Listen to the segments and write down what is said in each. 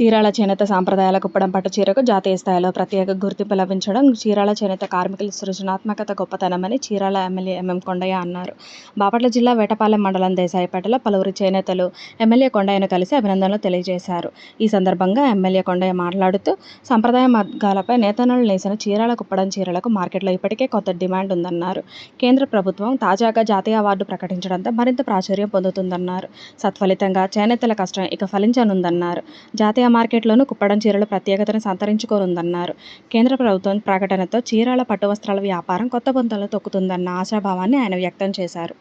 చీరాల చేనేత సాంప్రదాయాల కుప్పడం పట్టు చీరకు జాతీయ స్థాయిలో ప్రత్యేక గుర్తింపు లభించడం చీరాల చేనేత కార్మికుల సృజనాత్మకత గొప్పతనమని Chirala MLA M M Kondaiah అన్నారు. బాపట్ల జిల్లా వేటపాలెం మండలం దేశాయిపేటలో పలువురు చేనేతలు ఎమ్మెల్యే కొండయ్యను కలిసి అభినందనలు తెలియజేశారు. ఈ సందర్భంగా ఎమ్మెల్యే కొండయ్య మాట్లాడుతూ సంప్రదాయ మార్గాలపై నేతన్నలు నేసిన చీరాల కుప్పడం చీరలకు మార్కెట్లో ఇప్పటికే కొత్త డిమాండ్ ఉందన్నారు. కేంద్ర ప్రభుత్వం తాజాగా జాతీయ అవార్డు ప్రకటించడంతో మరింత ప్రాచుర్యం పొందుతుందన్నారు. సత్ఫలితంగా చేనేతల కష్టం ఇక ఫలించనుందన్నారు. జాతీయ మార్కెట్లోనూ కుప్పడం చీరలు ప్రత్యేకతను సంతరించుకోనుందన్నారు. కేంద్ర ప్రభుత్వం ప్రకటనతో చీరాల పట్టు వస్త్రాల వ్యాపారం కొత్త పొంతలు తొక్కుతుందన్న ఆశాభావాన్ని ఆయన వ్యక్తం చేశారు.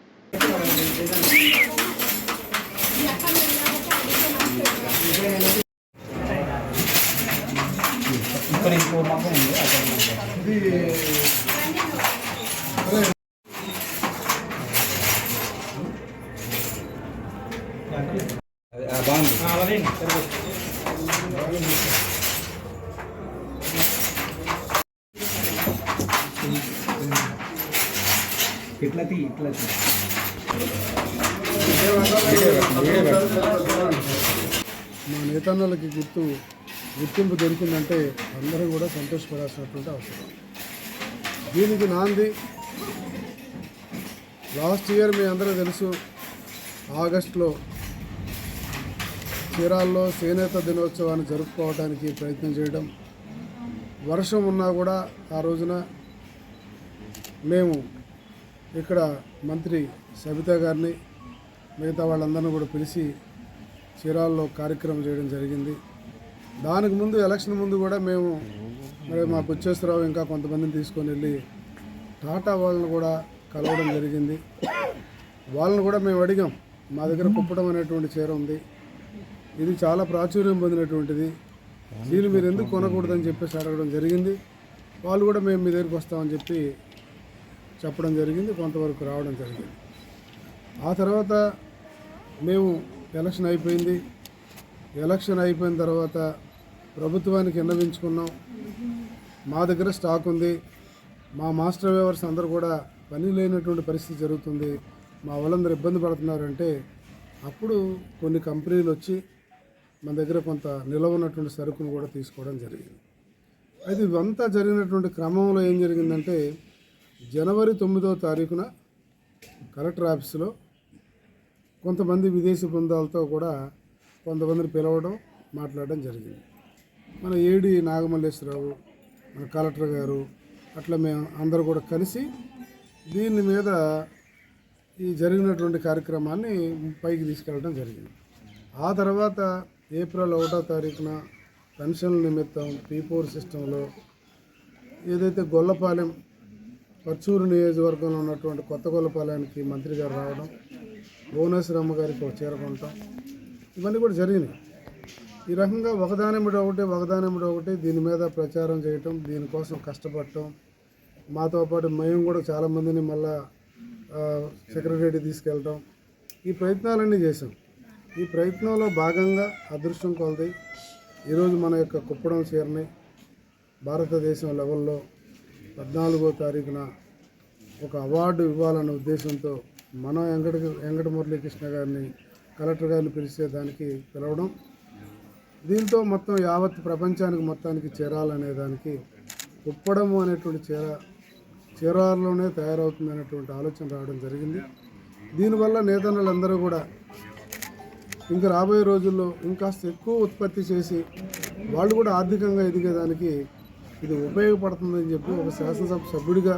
బాగుంది. ఇట్లా తీ ఇట్లా తీ మా నేతన్నలకి గుర్తు గుర్తింపు దొరికిందంటే అందరూ కూడా సంతోషపడాల్సినటువంటి అవసరం. దీనికి నాంది లాస్ట్ ఇయర్ మీ అందరూ తెలుసు ఆగస్టులో చీరాల్లో చేనేత దినోత్సవాన్ని జరుపుకోవడానికి ప్రయత్నం చేయడం. వర్షం ఉన్నా కూడా ఆ రోజున మేము ఇక్కడ మంత్రి సబితా గారిని మిగతా వాళ్ళందరినీ కూడా పిలిచి చీరాల్లో కార్యక్రమం చేయడం జరిగింది. దానికి ముందు ఎలక్షన్ ముందు కూడా మేము మరి మా బుచ్చేశ్వరరావు ఇంకా కొంతమందిని తీసుకొని వెళ్ళి టాటా వాళ్ళని కూడా కలవడం జరిగింది. వాళ్ళని కూడా మేము అడిగాం మా దగ్గర కుప్పడం అనేటువంటి చీర ఉంది. ఇది చాలా ప్రాచుర్యం పొందినటువంటిది. దీన్ని మీరు ఎందుకు కొనకూడదని చెప్పేసి అడగడం జరిగింది. వాళ్ళు కూడా మేము మీ దగ్గరికి వస్తామని చెప్పి చెప్పడం జరిగింది కొంతవరకు రావడం జరిగింది. ఆ తర్వాత మేము ఎలక్షన్ అయిపోయింది. ఎలక్షన్ అయిపోయిన తర్వాత ప్రభుత్వానికి విన్నవించుకున్నాం. మా దగ్గర స్టాక్ ఉంది. మా మాస్టర్ వేవర్స్ అందరూ కూడా పని లేనటువంటి పరిస్థితి జరుగుతుంది. మా వాళ్ళందరూ ఇబ్బంది పడుతున్నారంటే అప్పుడు కొన్ని కంపెనీలు వచ్చి మన దగ్గర కొంత నిలవ ఉన్నటువంటి సరుకును కూడా తీసుకోవడం జరిగింది. అయితే ఇవంతా జరిగినటువంటి క్రమంలో ఏం జరిగిందంటే జనవరి తొమ్మిదవ తారీఖున కలెక్టర్ ఆఫీసులో కొంతమంది విదేశీ బృందాలతో కూడా కొంతమందిని పిలవడం మాట్లాడడం జరిగింది. మన ఏడి నాగమల్లేశ్వరరావు మన కలెక్టర్ గారు అట్లా మేము అందరూ కూడా కలిసి దీని మీద ఈ జరిగినటువంటి కార్యక్రమాన్ని పైకి తీసుకెళ్ళడం జరిగింది. ఆ తర్వాత ఏప్రిల్ ఒకటో తారీఖున పెన్షన్ల నిమిత్తం పీ ఫోర్ సిస్టంలో ఏదైతే గొల్లపాలెం పర్చూరు నియోజకవర్గంలో ఉన్నటువంటి కొత్తగొల్లపాలెంకి మంత్రి గారు రావడం భువనేశ్వరమ్మ గారికి ఒక చీర కొనటం ఇవన్నీ కూడా జరిగినాయి. ఈ రకంగా ఒకదానిమిడి ఒకటి ఒకదానిమిడి ఒకటి దీని మీద ప్రచారం చేయటం దీనికోసం కష్టపడటం. మాతో పాటు మేము కూడా చాలామందిని మళ్ళా సెక్రటరీ తీసుకెళ్ళటం. ఈ ప్రయత్నాలన్నీ చేసాం ఈ ప్రయత్నంలో భాగంగా అదృష్టం కొలది. ఈరోజు మన యొక్క కుప్పడం చీరని భారతదేశం లెవెల్లో పద్నాలుగో తారీఖున ఒక అవార్డు ఇవ్వాలన్న ఉద్దేశంతో మనం వెంకట వెంకట మురళీకృష్ణ గారిని కలెక్టర్ గారిని పిలిచే దానికి పిలవడం దీంతో మొత్తం యావత్ ప్రపంచానికి మొత్తానికి చేరాలనే దానికి ఉప్పడము అనేటువంటి చీర చీరాలలోనే తయారవుతుంది అనేటువంటి ఆలోచన రావడం జరిగింది. దీనివల్ల నేతన్నలందరూ కూడా ఇంకా రాబోయే రోజుల్లో ఇంకాస్త ఎక్కువ ఉత్పత్తి చేసి వాళ్ళు కూడా ఆర్థికంగా ఎదిగేదానికి ఇది ఉపయోగపడుతుందని చెప్పి ఒక శాసనసభ సభ్యుడిగా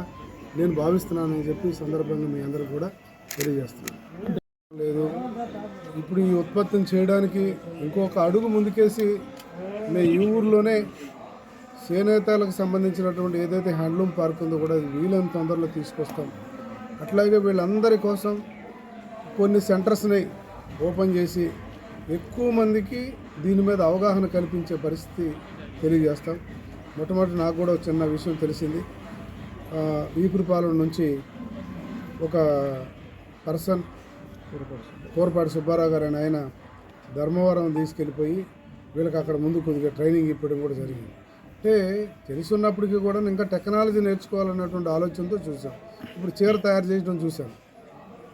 నేను భావిస్తున్నానని చెప్పి ఈ సందర్భంగా మీ అందరూ కూడా తెలియజేస్తున్నాను లేదు ఇప్పుడు ఈ ఉత్పత్తిని చేయడానికి ఇంకొక అడుగు ముందుకేసి మేము ఈ ఊర్లోనే చేనేతలకు సంబంధించినటువంటి ఏదైతే హ్యాండ్లూమ్ పార్క్ ఉందో కూడా వీలైన తొందరలో తీసుకొస్తాం. అట్లాగే వీళ్ళందరి కోసం కొన్ని సెంటర్స్ని ఓపెన్ చేసి ఎక్కువ మందికి దీని మీద అవగాహన కల్పించే పరిస్థితి తెలియజేస్తాం. మొట్టమొదటి నాకు కూడా చిన్న విషయం తెలిసింది. ఆ, నుంచి ఒక పర్సన్ కోరపాటి సుబ్బారావు గారు అని ఆయన ధర్మవరం తీసుకెళ్ళిపోయి వీళ్ళకి అక్కడ ముందు కొద్దిగా ట్రైనింగ్ ఇప్పడం కూడా జరిగింది. అంటే తెలుసున్నప్పటికీ కూడా ఇంకా టెక్నాలజీ నేర్చుకోవాలన్నటువంటి ఆలోచనతో చూసాం ఇప్పుడు చీర తయారు చేయడం చూసాం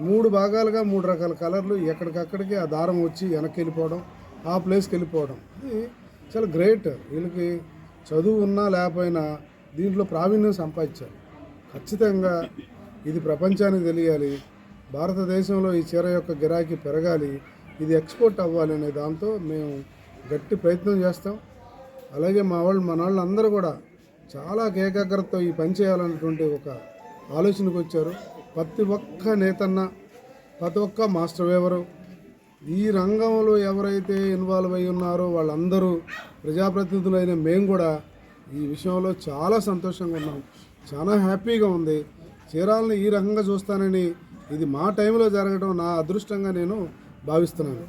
మూడు భాగాలుగా మూడు రకాల కలర్లు ఎక్కడికక్కడికి ఆ దారం వచ్చి వెనక్కి వెళ్ళిపోవడం ఆ ప్లేస్కి వెళ్ళిపోవడం. ఇది చాలా గ్రేట్. వీళ్ళకి చదువు ఉన్నా లేకపోయినా దీంట్లో ప్రావీణ్యం సంపాదించారు ఖచ్చితంగా ఇది ప్రపంచానికి తెలియాలి. భారతదేశంలో ఈ చీర యొక్క గిరాకీ పెరగాలి. ఇది ఎక్స్పోర్ట్ అవ్వాలి అనే దాంతో మేము గట్టి ప్రయత్నం చేస్తాం. అలాగే మా వాళ్ళు మన వాళ్ళు అందరూ కూడా చాలా ఏకాగ్రతతో ఈ పని చేయాలన్నటువంటి ఒక ఆలోచనకు వచ్చారు. ప్రతి ఒక్క నేతన్న ప్రతి ఒక్క మాస్టర్ వేవరు ఈ రంగంలో ఎవరైతే ఇన్వాల్వ్ అయి ఉన్నారో వాళ్ళందరూ ప్రజాప్రతినిధులైన మేము కూడా ఈ విషయంలో చాలా సంతోషంగా ఉన్నాం. చాలా హ్యాపీగా ఉంది. చీరాలని ఈ రకంగా చూస్తానని ఇది మా టైంలో జరగడం నా అదృష్టంగా నేను భావిస్తున్నాను.